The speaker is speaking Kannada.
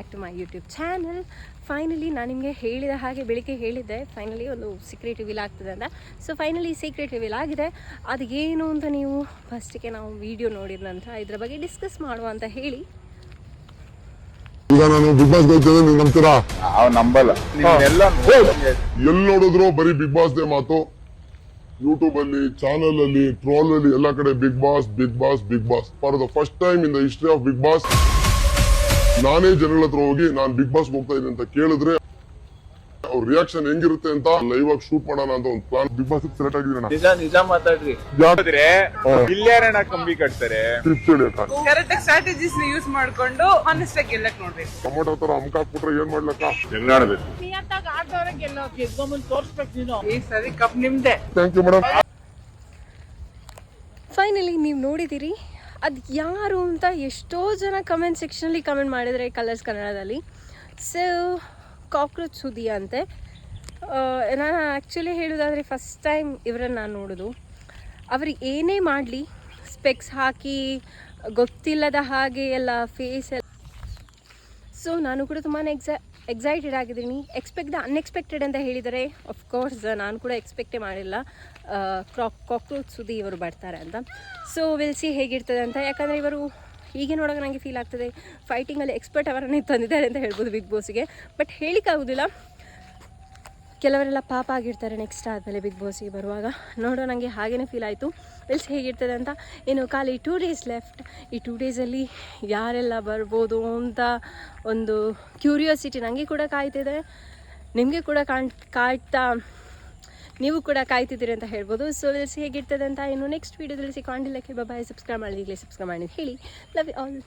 Back to my YouTube channel finally ನಾನು ನಿಮಗೆ ಹೇಳಿದ ಹಾಗೆ ಬೆಳಿಗ್ಗೆ ಹೇಳಿದ್ದೆ. ಫೈನಲಿ ಒಂದು ಸೀಕ್ರೆಟ್ ವಿಲ್ ಆಗ್ತದೆ ಅಂತ. ಸೊ ಫೈನಲಿ ಸೀಕ್ರೆಟ್ ವಿಲ್ ಆಗಿದೆ. ಅದು ಏನು ಅಂತ ನೀವು ಫಸ್ಟಿಗೆ ನಾವು ವಿಡಿಯೋ ನೋಡಿದ ನಂತರ ಇದ್ರ ಬಗ್ಗೆ ಡಿಸ್ಕಸ್ ಮಾಡುವ ಅಂತ ಹೇಳಿ. ಈಗ ನಾನು ಬಿಗ್ ಬಾಸ್ ಹೋಗ್ತೇನೆ ನೀವು ನಂಬ್ತೀರಾ? ನಂಬಲ್ಲ. ಎಲ್ಲಿ ನೋಡಿದ್ರು ಬರೀ ಬಿಗ್ ಬಾಸ್ ದೇ ಮಾತು? ಯೂಟ್ಯೂಬ್ ಅಲ್ಲಿ ಚಾನಲ್ ಅಲ್ಲಿ ಟ್ರೋಲ್ ಅಲ್ಲಿ ಎಲ್ಲ ಕಡೆ Bigg Boss Bigg Boss Bigg Boss for the first time in the history of Bigg Boss ನಾನೇ ಜನಗಳ ಹತ್ರ ಹೋಗಿ ನಾನು ಬಿಗ್ ಬಾಸ್ ಹೋಗ್ತಾ ಇದ್ದೀನಿ ಅಂತ ಕೇಳಿದ್ರೆ ಅವ್ರ ರಿಯಾಕ್ಷನ್ ಹೆಂಗಿರುತ್ತೆ ಅಂತ ಲೈವ್ ಆಗಿ ಶೂಟ್ ಮಾಡೋಣ ಅಂತ ಒಂದು ಪ್ಲಾನ್ ಬಿಗ್ ಬಾಸ್ ಸೆಲೆಕ್ಟ್ ಆಗಿದ್ರೆ ನಿಜ ನಿಜ ಮಾತಾಡ್ರಿ. ಇಲ್ಲಾರಣ ಕಂಬಿ ಕಟ್ತಾರೆ? ಕರೆಕ್ಟ್ ಸ್ಟ್ರಾಟಜೀಸ್ ಯೂಸ್ ಮಾಡ್ಕೊಂಡು ಆನೆಸ್ಟ್ ಆಗಿ ಗೆಲ್ಲಕ್ ನೋಡ್ಬೇಕು. ಟೊಮೊಟೊ ತರ ಅಮ್ಕ ಹಾಕ್ಬಿಟ್ರೆ ಏನ್ ಮಾಡ್ಲಕ್ಕ? ಹೆಂಗ್ ಆಡ್ಬೇಕು ಈ ಸರಿ cup Nimde. Thank you madam finally ನೀವು ನೋಡಿದ್ದೀರಿ ಅದು ಯಾರು ಅಂತ ಎಷ್ಟೋ ಜನ ಕಮೆಂಟ್ ಸೆಕ್ಷನಲ್ಲಿ ಕಮೆಂಟ್ ಮಾಡಿದರೆ ಕಲರ್ಸ್ ಕನ್ನಡದಲ್ಲಿ. ಸೊ ಕಾಕ್ರೋಚ್ ಸುದಿ ಅಂತೆ. ನಾನು ಆ್ಯಕ್ಚುಲಿ ಹೇಳೋದಾದರೆ ಫಸ್ಟ್ ಟೈಮ್ ಇವರನ್ನು ನಾನು ನೋಡೋದು. ಅವ್ರಿಗೆ ಏನೇ ಮಾಡಲಿ ಸ್ಪೆಕ್ಸ್ ಹಾಕಿ, ಗೊತ್ತಿಲ್ಲದ ಹಾಗೆ ಎಲ್ಲ ಫೇಸ್ ಎಲ್ಲ. ಸೊ ನಾನು ಕೂಡ ತುಂಬಾ ಎಕ್ಸೈ ಎಕ್ಸೈಟೆಡ್ ಆಗಿದ್ದೀನಿ. ಎಕ್ಸ್ಪೆಕ್ಟ್ ದ ಅನ್ಎಕ್ಸ್ಪೆಕ್ಟೆಡ್ ಅಂತ ಹೇಳಿದರೆ ಕೋರ್ಸ್ ನಾನು ಕೂಡ ಎಕ್ಸ್ಪೆಕ್ಟೇ ಮಾಡಿಲ್ಲ. ಕ್ರಾಕ್ ಕಾಕ್ರೋಚ್ ಸುದ್ದಿ ಇವರು ಬರ್ತಾರೆ ಅಂತ. ಸೊ ವಿಲ್ ಸಿ ಹೇಗಿರ್ತದೆ ಅಂತ. ಯಾಕಂದರೆ ಇವರು ಹೀಗೆ ನೋಡೋಕೆ ನನಗೆ ಫೀಲ್ ಆಗ್ತದೆ. ಫೈಟಿಂಗಲ್ಲಿ ಎಕ್ಸ್ಪರ್ಟ್ ಅವರನ್ನೇ ತಂದಿದ್ದಾರೆ ಅಂತ ಹೇಳ್ಬೋದು ಬಿಗ್ ಬಾಸ್ಗೆ ಬಟ್ ಹೇಳಿಕ್ಕಾಗೋದಿಲ್ಲ. ಕೆಲವರೆಲ್ಲ ಪಾಪ ಆಗಿರ್ತಾರೆ ನೆಕ್ಸ್ಟ್ ಆದಮೇಲೆ ಬಿಗ್ ಬಾಸಿಗೆ ಬರುವಾಗ. ನೋಡೋ ನನಗೆ ಹಾಗೇ ಫೀಲ್ ಆಯಿತು. ಎಲ್ಸ್ ಹೇಗಿರ್ತದೆ ಅಂತ? ಏನು, ಖಾಲಿ ಟೂ ಡೇಸ್ ಲೆಫ್ಟ್ ಈ ಟೂ ಡೇಸಲ್ಲಿ ಯಾರೆಲ್ಲ ಬರ್ಬೋದು ಅಂತ ಒಂದು ಕ್ಯೂರಿಯಾಸಿಟಿ ನನಗೆ ಕೂಡ ಕಾಯ್ತಿದೆ. ನಿಮಗೆ ಕೂಡ ಕಾಣ್ ಕಾಯ್ತಾ ನೀವು ಕೂಡ ಕಾಯ್ತಿದ್ದೀರಿ ಅಂತ ಹೇಳ್ಬೋದು. ಸೊ ಎಲ್ಸ್ ಹೇಗಿರ್ತದೆ ಅಂತ ಇನ್ನು ನೆಕ್ಸ್ಟ್ ವೀಡಿಯೋದಲ್ಲಿ ಸಿಕ್ಕೊಂಡಿಲ್ಲಕ್ಕೆ ಬಾಯ್ ಸಬ್ಸ್ಕ್ರೈಬ್ ಮಾಡಿದ್ಲೇ ಸಬ್ಸ್ಕ್ರೈಬ್ ಮಾಡಿ ಹೇಳಿ. Love you all